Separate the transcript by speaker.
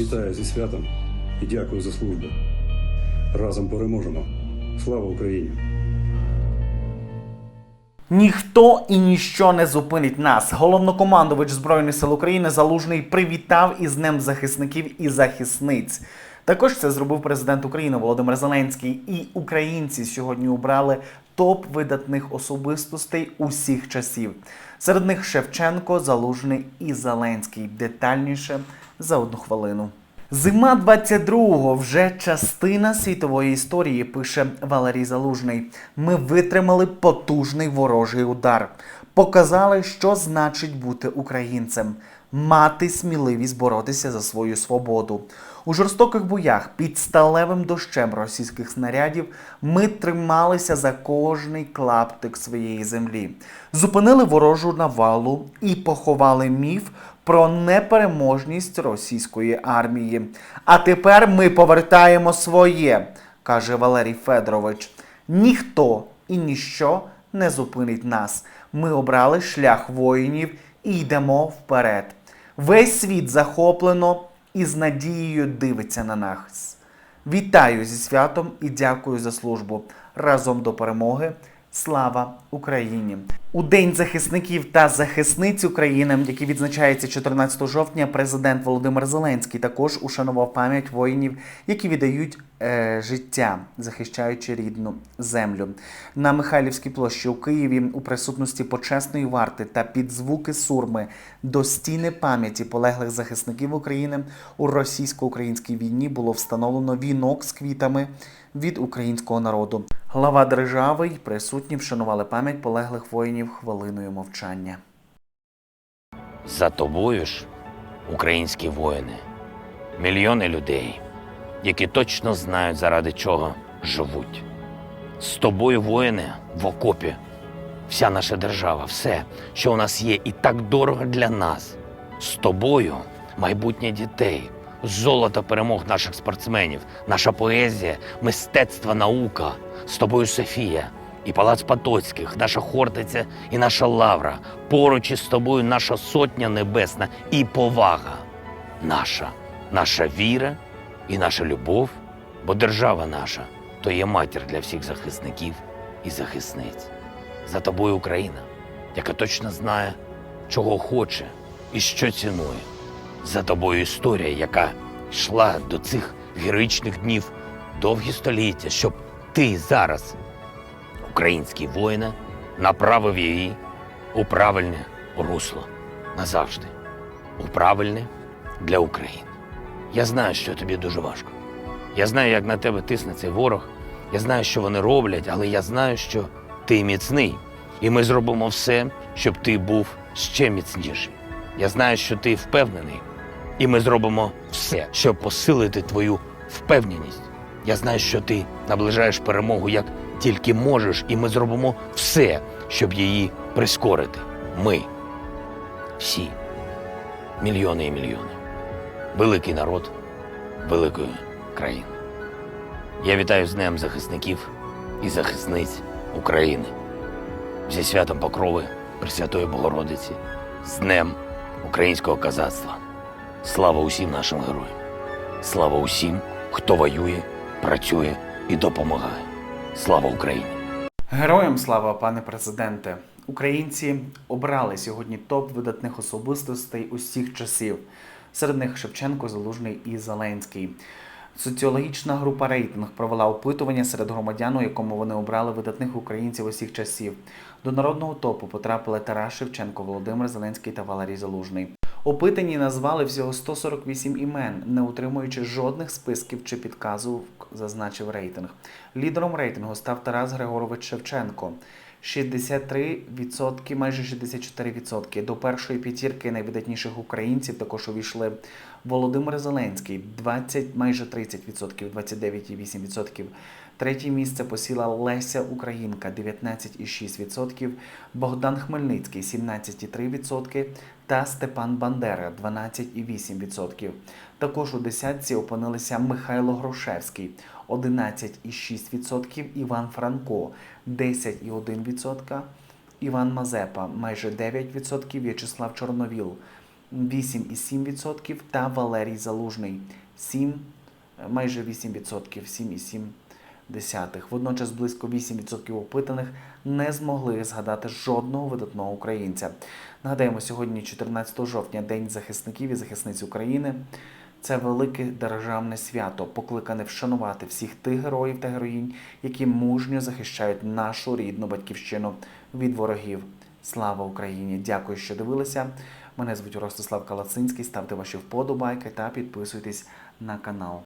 Speaker 1: Вітаю зі святом і дякую за службу. Разом переможемо. Слава Україні!
Speaker 2: Ніхто і ніщо не зупинить нас. Головнокомандувач Збройних сил України Залужний привітав із Днем захисників і захисниць. Також це зробив президент України Володимир Зеленський. І українці сьогодні обрали топ видатних особистостей усіх часів. Серед них Шевченко, Залужний і Зеленський. Детальніше за одну хвилину. Зима 22-го вже частина світової історії, пише Валерій Залужний. Ми витримали потужний ворожий удар, показали, що значить бути українцем, мати сміливість боротися за свою свободу. У жорстоких боях під сталевим дощем російських снарядів ми трималися за кожний клаптик своєї землі, зупинили ворожу навалу і поховали міф про непереможність російської армії. А тепер ми повертаємо своє, каже Валерій Федорович. Ніхто і ніщо не зупинить нас. Ми обрали шлях воїнів і йдемо вперед. Весь світ захоплено і з надією дивиться на нас. Вітаю зі святом і дякую за службу. Разом до перемоги. Слава Україні! У День захисників та захисниць України, який відзначається 14 жовтня, президент Володимир Зеленський також ушанував пам'ять воїнів, які віддають е, життя, захищаючи рідну землю. На Михайлівській площі у Києві у присутності почесної варти та під звуки сурми до стіни пам'яті полеглих захисників України у російсько-українській війні було встановлено вінок з квітами від українського народу. Глава держави й присутні вшанували пам'ять полеглих воїнів хвилиною мовчання.
Speaker 3: За тобою ж, українські воїни, мільйони людей, які точно знають, заради чого живуть. З тобою, воїни, в окопі, вся наша держава, все, що у нас є, і так дорого для нас. З тобою майбутнє дітей, золото перемог наших спортсменів, наша поезія, мистецтво, наука. З тобою Софія і Палац Потоцьких, наша Хортиця і наша Лавра. Поруч із тобою наша сотня небесна і повага наша, наша віра і наша любов, бо держава наша то є матір для всіх захисників і захисниць. За тобою Україна, яка точно знає, чого хоче і що цінує. За тобою історія, яка йшла до цих героїчних днів довгі століття, щоб ти зараз, український воїне, направив її у правильне русло назавжди, у правильне для України. Я знаю, що тобі дуже важко. Я знаю, як на тебе тисне цей ворог. Я знаю, що вони роблять, але я знаю, що ти міцний. І ми зробимо все, щоб ти був ще міцніший. Я знаю, що ти впевнений, і ми зробимо все, щоб посилити твою впевненість. Я знаю, що ти наближаєш перемогу як тільки можеш, і ми зробимо все, щоб її прискорити. Ми всі, мільйони і мільйони, великий народ великої країни. Я вітаю з Днем захисників і захисниць України зі святом Покрови Пресвятої Богородиці, з Днем українського казацтва. Слава усім нашим героям! Слава усім, хто воює, працює і допомагає. Слава Україні!
Speaker 2: Героям слава, пане президенте! Українці обрали сьогодні топ видатних особистостей усіх часів. Серед них Шевченко, Залужний і Зеленський. Соціологічна група рейтинг провела опитування серед громадян, у якому вони обрали видатних українців усіх часів. До народного топу потрапили Тарас Шевченко, Володимир Зеленський та Валерій Залужний. Опитані назвали всього 148 імен, не утримуючи жодних списків чи підказу, зазначив рейтинг. Лідером рейтингу став Тарас Григорович Шевченко. 63%, майже 64%. До першої п'ятірки найвидатніших українців також увійшли Володимир Зеленський 20, майже 30%, 29,8%. Третє місце посіла Леся Українка 19,6%, Богдан Хмельницький 17,3% та Степан Бандера 12,8%. Також у десятці опинилися Михайло Грушевський 11,6%, Іван Франко 10,1%, Іван Мазепа майже 9%, В'ячеслав Чорновіл 8,7% та Валерій Залужний 7, майже 8%, 7,7%. Десятих. Водночас близько 8% опитаних не змогли згадати жодного видатного українця. Нагадаємо, сьогодні, 14 жовтня, День захисників і захисниць України. Це велике державне свято, покликане вшанувати всіх тих героїв та героїнь, які мужньо захищають нашу рідну батьківщину від ворогів. Слава Україні! Дякую, що дивилися. Мене звуть Ростислав Калацинський. Ставте ваші вподобайки та підписуйтесь на канал.